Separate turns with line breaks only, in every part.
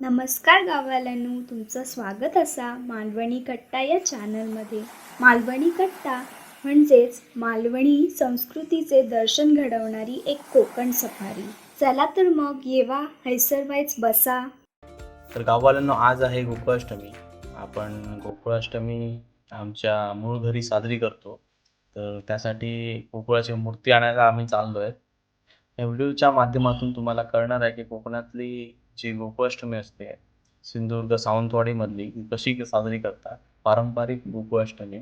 नमस्कार गावाल्यांनो तुमचं स्वागत असा मालवणी कट्टा या चॅनलमध्ये. मालवणी कट्टा म्हणजेच मालवणी संस्कृतीचे दर्शन घडवणारी एक कोकण सफारी. चला तर मग येवा हैसरवाईच बसा.
तर गाववाल्यांनो आज आहे गोकुळाष्टमी. आपण गोकुळाष्टमी आमच्या मूळ घरी साजरी करतो. तर त्यासाठी गोकुळाची मूर्ती आणायला आम्ही चाललो आहे व्हिडिओच्या माध्यमातून तुम्हाला कळणार आहे की कोकणातली जी गोकुळाष्टमी असते सिंधुदुर्ग सावंतवाडीमधली कशी साजरी करतात पारंपरिक गोकुळाष्टमी.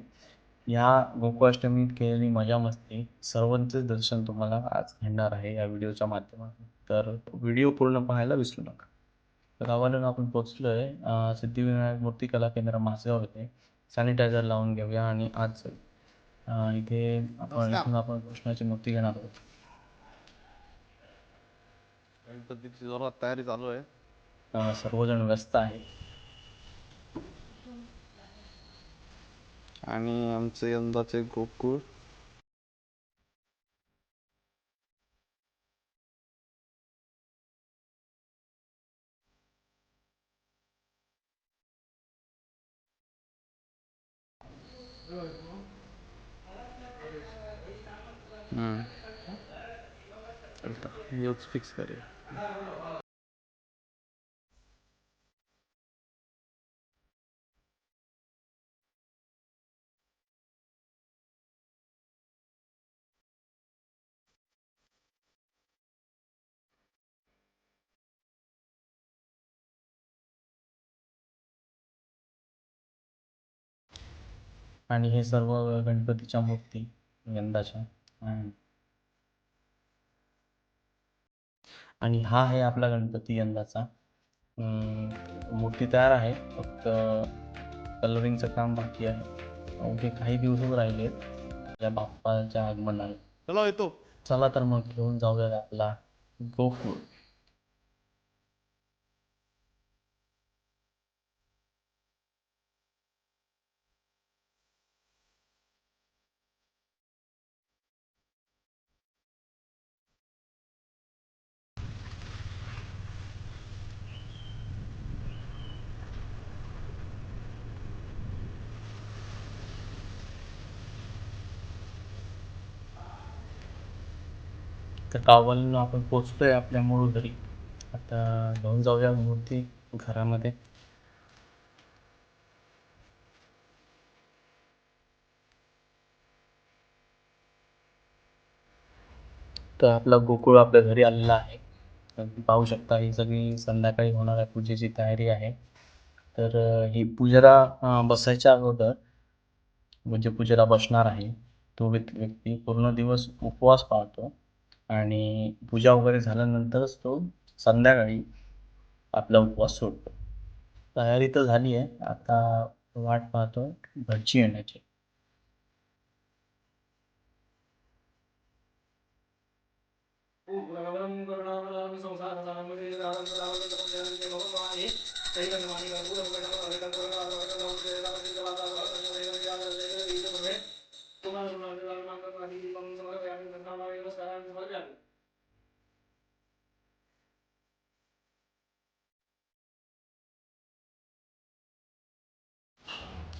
ह्या गोकुळाष्टमीत केलेली मजा मस्ती सर्वांचेच दर्शन तुम्हाला आज घडणार आहे या व्हिडिओच्या माध्यमातून. तर व्हिडिओ पूर्ण पाहायला विसरू नका. गावाला आपण पोचलो आहे सिद्धिविनायक मूर्ती कला केंद्र मासेगाव येथे. सॅनिटायझर लावून घेऊया आणि आज अं, इथे आपण इथून आपण कृष्णाची मूर्ती घेणार आहोत.
गणपतीची जोरात तयारी चालू आहे.
अं, सर्वजण व्यस्त आहे.
आणि आमचे यंदाचे गोकुळ. हम्म. चलता. यूज फिक्स करूया.
आणि हे सर्व गणपतीच्या मूर्ती यंदाच्या. आणि हा आहे आपला गणपती यंदाचा. मूर्ती तयार आहे. फक्त कलरिंगचं काम बाकी आहे. अवघे काही दिवसच राहिले त्या बाप्पाच्या आगमनाला
चला येतो.
चला तर मग घेऊन जाऊया आपला गोकुळ. तर कावलनं आपण पोचतोय आपल्या मूळ घरी. आता घेऊन जाऊया मूर्ती घरामध्ये. तर आपला गोकुळ आपल्या घरी आलेला आहे. पाहू शकता ही सगळी संध्याकाळी होणाऱ्या पूजेची तयारी आहे. तर ही पूजेला बसायच्या अगोदर म्हणजे पूजेला बसणार आहे. तो व्यक्ती पूर्ण दिवस उपवास पाळतो. आणि पूजा वगैरे झाल्यानंतरच तो संध्याकाळी आपला उपवास सोडतो. तयारी तर झाली आहे. आता वाट पाहतो भटजी येण्याची.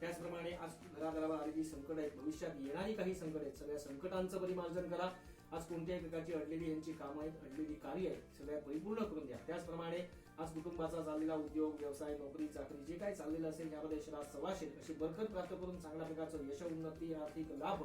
त्याचप्रमाणे आज घराघरावर आलेली संकट आहेत. भविष्यात येणारी काही संकट आहेत. सगळ्या संकटांचं परिमार्जन करा. आज कोणत्याही प्रकारची अडलेली यांची कामं आहेत अडलेली कार्य आहेत सगळ्या परिपूर्ण करून द्या. त्याचप्रमाणे आज कुटुंबाचा चाललेला उद्योग व्यवसाय नोकरी चाकरी जे काही चाललेलं असेल यामध्ये शहरात सवाशेल अशी बरकत प्राप्त करून चांगल्या प्रकारचं यश उन्नती आर्थिक लाभ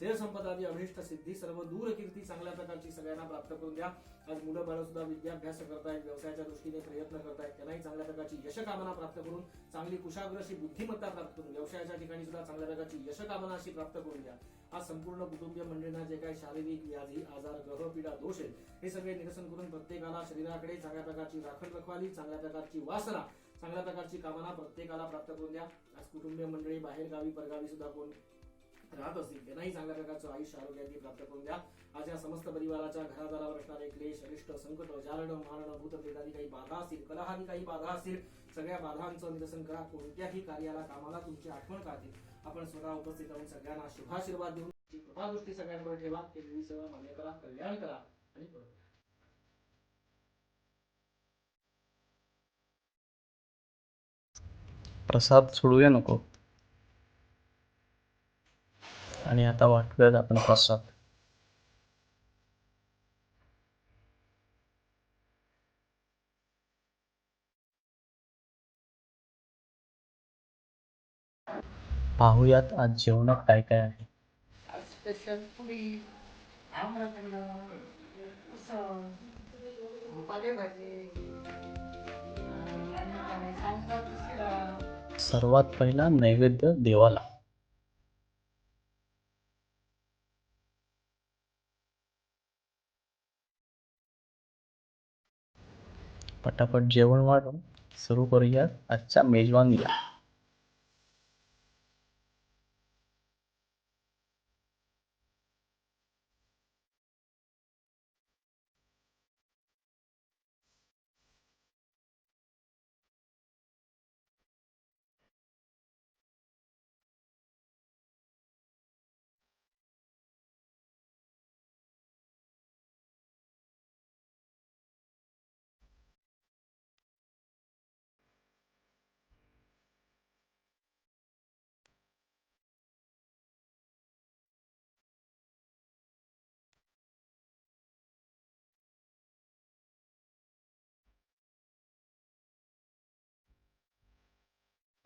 श्रेय संपदा अभिष्ट सिद्धी सर्व दूरकीर्ती चांगल्या प्रकारची सगळ्यांना प्राप्त करून द्या. आज मुलं बाळ सुद्धा विद्याभ्यास करतायत व्यवसायाच्या दृष्टीने प्रयत्न करतायत त्यांनाही चांगल्या प्रकारची यशकामना प्राप्त करून चांगली कुशाग्रशी बुद्धिमत्ता प्राप्त करून व्यवसायाच्या ठिकाणी सुद्धा चांगल्या प्रकारची यशकामना अशी प्राप्त करून द्या. आज संपूर्ण कुटुंबीय मंडळींना जे काही शारीरिक व्याधी आजार ग्रह पीडा दोष आहेत हे सगळे निरसन करून प्रत्येकाला शरीराकडे चांगल्या प्रकारची राखण रखवाली चांगल्या प्रकारची वासना चांगल्या प्रकारची कामना प्रत्येकाला प्राप्त करून द्या. आज कुटुंबीय मंडळी बाहेर गावी परगावी सुद्धा कोण राहत असतील. त्यांनाही चांगल्या प्रकारचं आयुष्य आरोग्याची प्राप्त करून द्या. आज या समस्त परिवाराच्या घरादारावर असणारे क्लेश अरिष्ट संकट जारण मारण भूतप्रेतादी काही बाधा असतील कलहादी काही बाधा असतील सगळ्या बाधांचं निरसन करा. कोणत्याही कार्याला कामाला तुमची आठवण काढतील आपण स्वतः उपस्थित राहून सगळ्यांना शुभाशीर्वाद देऊन कृपादृष्टी कृपा सगळ्यांवर ठेवा. ते देवी सेवा मान्य करा कल्याण करा आणि
प्रसाद सोडूया नको? आणि आता वाटूयात आपण प्रसाद. पाहूयात आज जेवणात काय काय आहे. सर्वात पहिला नैवेद्य देवाला. पटापट जेवण वाढून सुरू करूया आजच्या मेजवानीला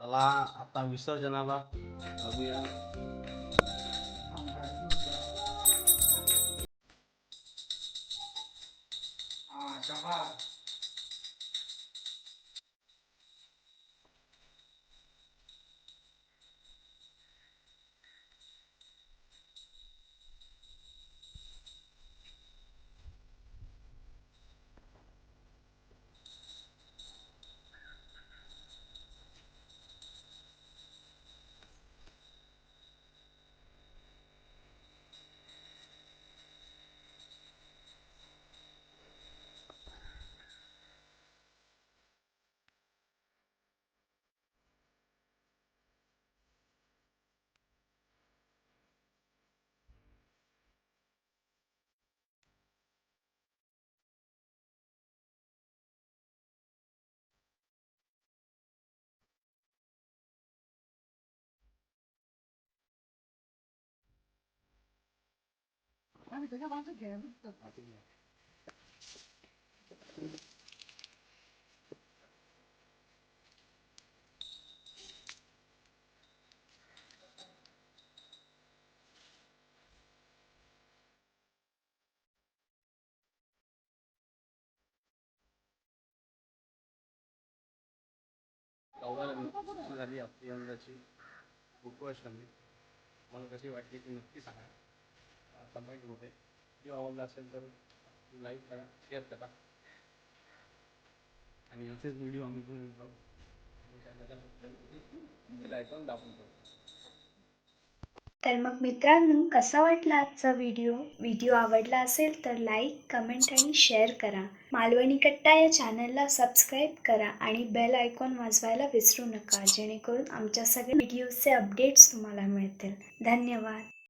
चला आता विसर्जनाला जाऊया
आणि त्याच्या मागचं घ्या
सुरू झाली आपली यंदाची गोकुळाष्टमी मला कशी वाटली ती नक्की सांगा कमेंटमध्ये किंवा आवडलं असेल तर लाईक करा. शेअर करा. आणि असेच व्हिडिओ आम्ही दाखवून करू
तर मग मित्रांनो कसा वाटला आजचा व्हिडिओ व्हिडिओ आवडला असेल तर लाईक कमेंट आणि शेअर करा. मालवणी कट्टा या चॅनलला सबस्क्राईब करा आणि बेल आयकॉन वाजवायला विसरू नका जेणेकरून आमच्या सगळ्या व्हिडिओचे अपडेट्स तुम्हाला मिळतील. धन्यवाद.